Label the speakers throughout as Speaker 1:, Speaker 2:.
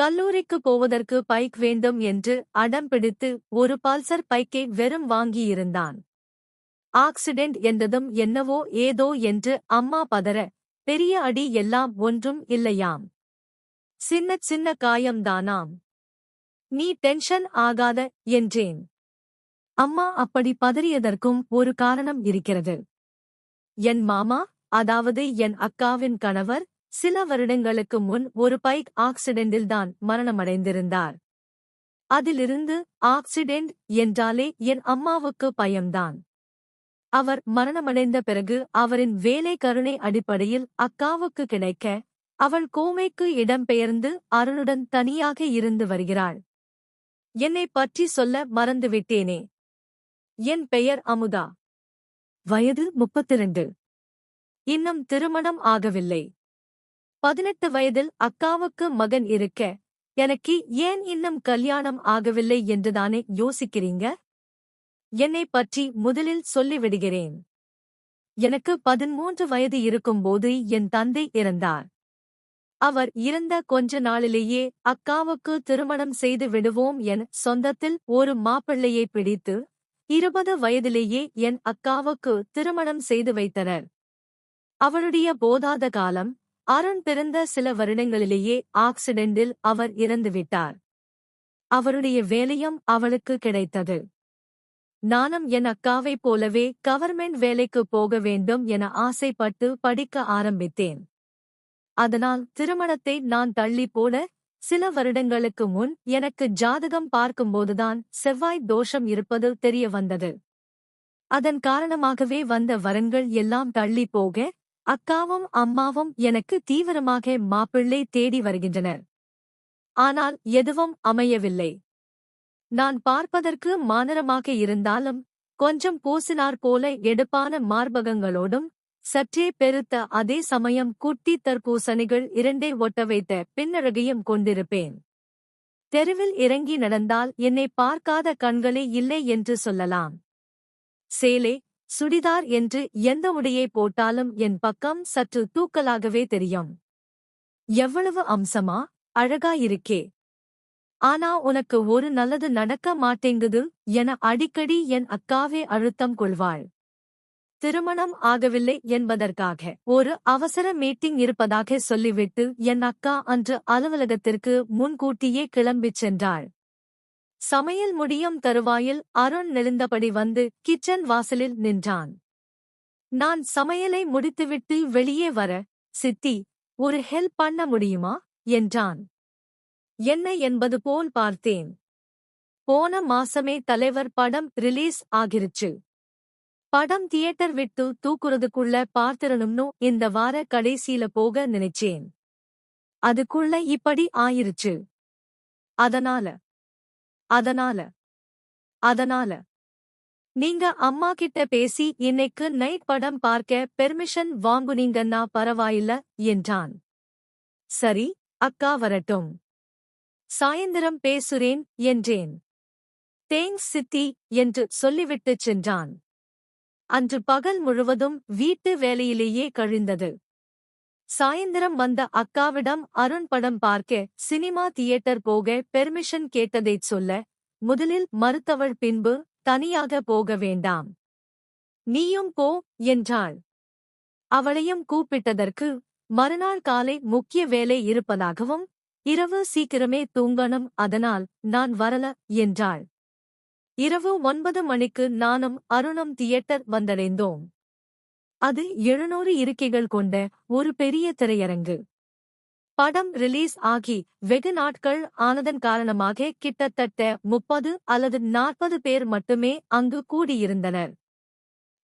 Speaker 1: கல்லூரிக்கு போவதற்கு பைக் வேண்டும் என்று அடம் பிடித்து ஒரு பல்சர் பைக்கை வெறும் வாங்கியிருந்தான். ஆக்சிடென்ட் என்றதும் என்னவோ ஏதோ என்று அம்மா பதற பெரிய அடி எல்லாம் ஒன்றும் இல்லையாம். சின்ன சின்ன காயம்தானாம். நீ டென்ஷன் ஆகாத என்றேன். அம்மா அப்படி பதறியதற்கும் ஒரு காரணம் இருக்கிறது. என் மாமா அதாவது என் அக்காவின் கணவர் சில வருடங்களுக்கு முன் ஒரு பைக் ஆக்சிடென்டில்தான் மரணமடைந்திருந்தார். அதிலிருந்து ஆக்சிடென்ட் என்றாலே என் அம்மாவுக்கு பயம்தான். அவர் மரணமடைந்த பிறகு அவரின் வேலை கருணை அடிப்படையில் அக்காவுக்கு கிடைக்க அவள் கோமைக்கு இடம்பெயர்ந்து அருணுடன் தனியாக இருந்து வருகிறாள். என்னை பற்றி சொல்ல மறந்துவிட்டேனே. என் பெயர் அமுதா. வயது முப்பத்திரண்டு. இன்னும் திருமணம் ஆகவில்லை. பதினெட்டு வயதில் அக்காவுக்கு மகன் இருக்க எனக்கு ஏன் இன்னும் கல்யாணம் ஆகவில்லை என்றுதானே யோசிக்கிறீங்க? என்னை பற்றி முதலில் சொல்லிவிடுகிறேன். எனக்கு பதிமூன்று வயது இருக்கும்போது என் தந்தை இறந்தார். அவர் இறந்த கொஞ்ச நாளிலேயே அக்காவுக்கு திருமணம் செய்து விடுவோம் என் சொந்தத்தில் ஒரு மாப்பிள்ளையை பிடித்து இருபது வயதிலேயே என் அக்காவுக்கு திருமணம் செய்து வைத்தனர். அவளுடைய போதாத காலம் அருண் பிறந்த சில வருடங்களிலேயே ஆக்சிடென்டில் அவர் இறந்துவிட்டார். அவருடைய வேலையும் அவளுக்கு கிடைத்தது. நானும் என் அக்காவைப் போலவே கவர்மெண்ட் வேலைக்கு போக வேண்டும் என ஆசைப்பட்டு படிக்க ஆரம்பித்தேன். அதனால் திருமணத்தை நான் தள்ளி போட சில வருடங்களுக்கு முன் எனக்கு ஜாதகம் பார்க்கும்போதுதான் செவ்வாய் தோஷம் இருப்பது தெரிய வந்தது. அதன் காரணமாகவே வந்த வரன்கள் எல்லாம் தள்ளி போக அக்காவும் அம்மாவும் எனக்கு தீவிரமாக மாப்பிள்ளை தேடி வருகின்றனர். ஆனால் எதுவும் அமையவில்லை. நான் பார்ப்பதற்கு மானரமாக இருந்தாலும் கொஞ்சம் பூசினார் போல எடுப்பான மார்பகங்களோடும் சற்றே பெருத்த அதே சமயம் குட்டி தற்பூசணிகள் இரண்டே ஒட்ட வைத்த பின்னழகையும் கொண்டிருப்பேன். தெருவில் இறங்கி நடந்தால் என்னை பார்க்காத கண்களே இல்லை என்று சொல்லலாம். சேலே சுடிதார் என்று எந்த உடையை போட்டாலும் என் பக்கம் சற்று தூக்கலாகவே தெரியும். எவ்வளவு அம்சமா? அழகா இருக்கே. ஆனா உனக்கு ஒரு நல்லது நடக்க மாட்டேங்குது என அடிக்கடி என் அக்காவே அழுத்தம் கொள்வாள். திருமணம் ஆகவில்லை என்பதற்காக ஒரு அவசர மீட்டிங் இருப்பதாக சொல்லிவிட்டு என் அக்கா அன்று அலுவலகத்திற்கு முன்கூட்டியே கிளம்பிச் சென்றாள். சமையல் முடியும் தருவாயில் அருண் நெளிந்தபடி வந்து கிச்சன் வாசலில் நின்றான். நான் சமையலை முடித்துவிட்டு வெளியே வர சித்தி ஒரு ஹெல்ப் பண்ண முடியுமா? என்றான். என்ன என்பது போல் பார்த்தேன். போன மாசமே தலைவர் படம் ரிலீஸ் ஆகிருச்சு. படம் தியேட்டர் விட்டு தூக்குறதுக்குள்ள பார்த்திரணும்னு இந்த வார கடைசியில போக நினைச்சேன். அதுக்குள்ள இப்படி ஆயிருச்சு. அதனால அதனால அதனால. நீங்க அம்மா கிட்ட பேசி இன்னைக்கு நைட் படம் பார்க்க பெர்மிஷன் வாங்குனீங்கன்னா பரவாயில்ல என்றான். சரி அக்கா வரட்டும். சாயந்தரம் பேசுறேன் என்றேன். தேங்க்ஸ் சித்தி என்று சொல்லிவிட்டுச் சென்றான். அன்று பகல் முழுவதும் வீட்டு வேலையிலேயே கழிந்தது. சாயந்தரம் வந்த அக்காவிடம் அருண் படம் பார்க்க சினிமா தியேட்டர் போக பெர்மிஷன் கேட்டதைச் சொல்ல முதலில் மறுத்தவள் பின்பு தனியாக போக வேண்டாம். நீயும் போ என்றாள். அவளையும் கூப்பிட்டதற்கு மறுநாள் காலை முக்கிய வேலை இருப்பதாகவும் இரவு சீக்கிரமே தூங்கணும் அதனால் நான் வரல என்றாள். இரவு ஒன்பது மணிக்கு நானும் அருணும் தியேட்டர் வந்தடைந்தோம். அது எழுநூறு இருக்கைகள் கொண்ட ஒரு பெரிய திரையரங்கு. படம் ரிலீஸ் ஆகி வெகு நாட்கள் ஆனதன் காரணமாக கிட்டத்தட்ட முப்பது அல்லது நாற்பது பேர் மட்டுமே அங்கு கூடியிருந்தனர்.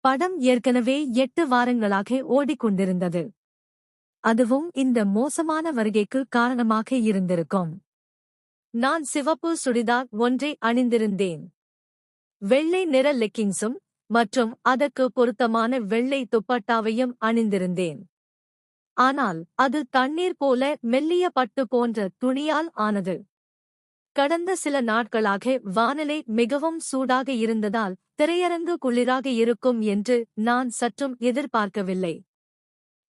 Speaker 1: படம் ஏற்கனவே எட்டு வாரங்களாக ஓடிக்கொண்டிருந்தது. அதுவும் இந்த மோசமான வருகைக்கு காரணமாக இருந்திருக்கும். நான் சிவப்பு சுடிதார் ஒன்றை அணிந்திருந்தேன். வெள்ளை நிற லெக்கிங்ஸும் மற்றும் அதற்கு பொருத்தமான வெள்ளை துப்பட்டாவையும் அணிந்திருந்தேன். ஆனால் அது தண்ணீர் போல மெல்லிய பட்டு போன்ற துணியால் ஆனது. கடந்த சில நாட்களாக வானிலை மிகவும் சூடாக இருந்ததால் திரையரங்கு குளிராக இருக்கும் என்று நான் சற்றும் எதிர்பார்க்கவில்லை.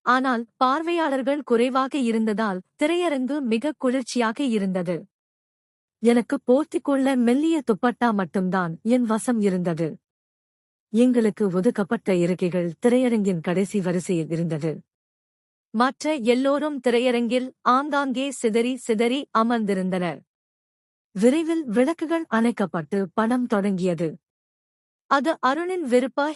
Speaker 1: ஆனால் பார்வையாளர்கள் குறைவாக இருந்ததால் திரையரங்கு மிக குளிர்ச்சியாக இருந்தது. எனக்கு போர்த்திக்கொள்ள மெல்லிய துப்பட்டா மட்டும்தான் என் வசம் இருந்தது. எங்களுக்கு ஒதுக்கப்பட்ட இருக்கைகள் திரையரங்கின் கடைசி வரிசையில் இருந்தது. மற்ற எல்லோரும் திரையரங்கில் ஆங்காங்கே சிதறி சிதறி அமர்ந்திருந்தனர். விரைவில் விளக்குகள் அணைக்கப்பட்டு படம் தொடங்கியது. அது அருணின் விருப்ப